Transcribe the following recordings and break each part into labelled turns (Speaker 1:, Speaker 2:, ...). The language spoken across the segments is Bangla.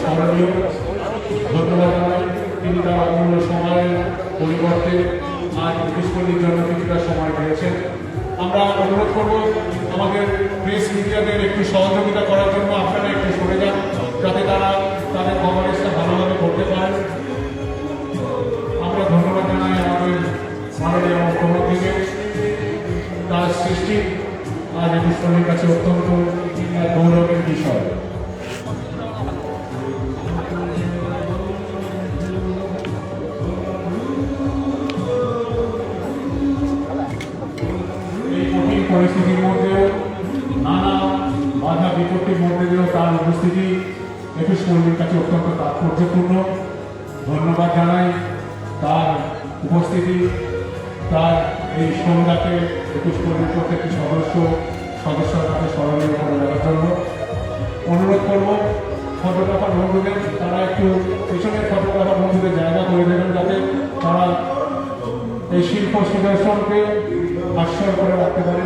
Speaker 1: স্মরণীয়। ধন্যবাদ পরিবর্তে আজ সময় দিয়েছেন। আমরা অনুরোধ করব আমাদের একটু সহযোগিতা করার জন্য আপনারা একটু সরে যান, যাতে তারা তাদের কভারেজটা ভালোভাবে করতে পারেন। আমরা ধন্যবাদ জানাই আমাদের মাননীয় মুখ্যমন্ত্রীকে। তার সৃষ্টি আজ একুশমণির কাছে অত্যন্ত এক কর্মীর কাছে অত্যন্ত তাৎপর্যপূর্ণ। ধন্যবাদ জানাই তার উপস্থিতি, তার এই সন্ধ্যাকে একুশ কর্মীর প্রত্যেকটি সদস্য, সদস্যর কাছে স্মরণীয় করে দেওয়ার জন্য অনুরোধ করব, ফটোগ্রাফার বন্ধুদের, তারা একটু পিছনের ফটোগ্রাফার বন্ধুদের জায়গা করে দেবেন যাতে তারা এই শিল্প সুদর্শনকে হাস্যর করে রাখতে পারে।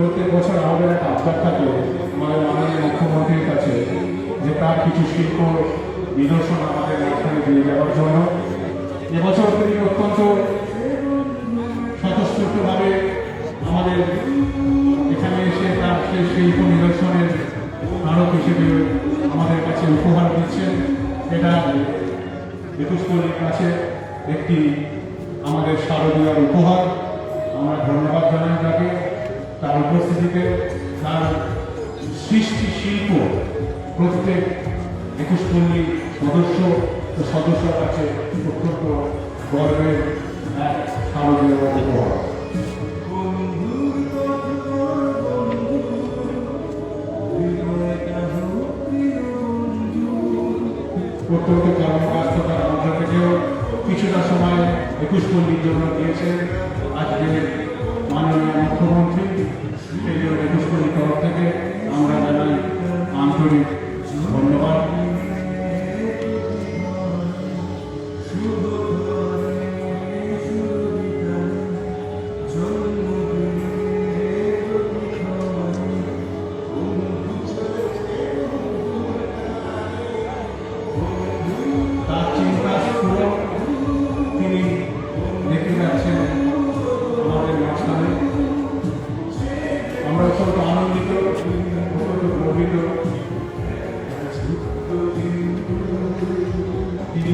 Speaker 1: প্রত্যেক বছর আমাদের একটা আবদার থাকে আমাদের মাননীয় মুখ্যমন্ত্রীর কাছে যে তার কিছু শিল্প নিদর্শন আমাদের এখানে দিয়ে যাওয়ার জন্য। এবছর তিনি অত্যন্ত স্বতঃস্ফূর্তভাবে আমাদের এখানে এসে তার সেই শিল্প নিদর্শনের স্মারক হিসেবে আমাদের কাছে উপহার দিচ্ছেন। এটা কোটির কাছে একটি আমাদের শারদীয়ার উপহার। আমরা ধন্যবাদ জানাই তাকে। তার উপস্থিতিতে তার সৃষ্টি শিল্প প্রত্যেক একুশ পল্লী সদস্য সদস্যর কাছে অত্যন্ত গর্বের এক শারদীয় উপহার। কর্মব্যস্ততার থেকেও কিছুটা সময় একুশ পল্লীর জন্য দিয়েছেন। আজকে মাননীয়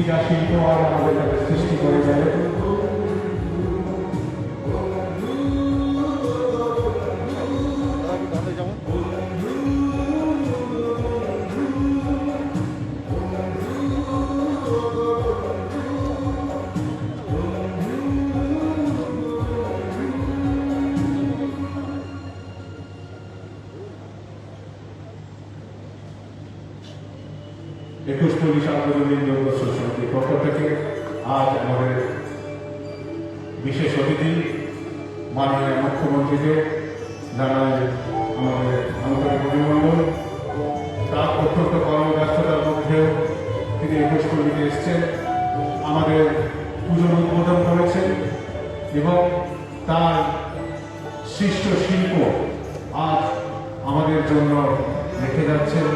Speaker 1: যা শিল্প আর আমাদের সৃষ্টি করে যাবে একুশ পুলিশ আন্দোলনের জন্য সমিতির পক্ষ থেকে আজ আমাদের বিশেষ অতিথি মাননীয় মুখ্যমন্ত্রীকে জানায় আমাদের আন্তরিক অভিনন্দন। তার অত্যন্ত কর্মব্যস্ততার মধ্যেও তিনি একুশ পুলিশে এসছেন, আমাদের পুজোর উদ্বোধন করেছেন এবং তার সৃষ্ট শিল্প আজ আমাদের জন্য রেখে যাচ্ছেন।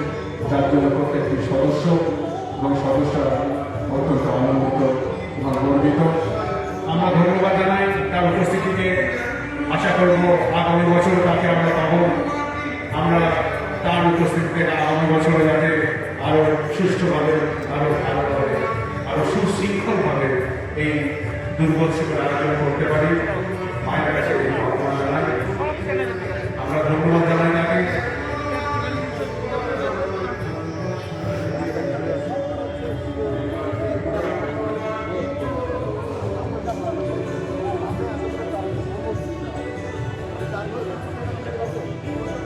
Speaker 1: যার প্রত্যেকটি সদস্য এবং সদস্যরা অত্যন্ত আনন্দিত এবং গর্বিত। আমরা ধন্যবাদ জানাই তার উপস্থিতিতে। আশা করব আগামী বছর তাকে আমরা পাব। আমরা তার উপস্থিতিতে আগামী বছরে যাতে আরও সুষ্ঠুভাবে আরও ভালোভাবে আরও সুশৃঙ্খলভাবে এই দুর্গোৎসবের আয়োজন করতে পারি। মায়ের কাছে আমরা ধন্যবাদ よろしくお願いします。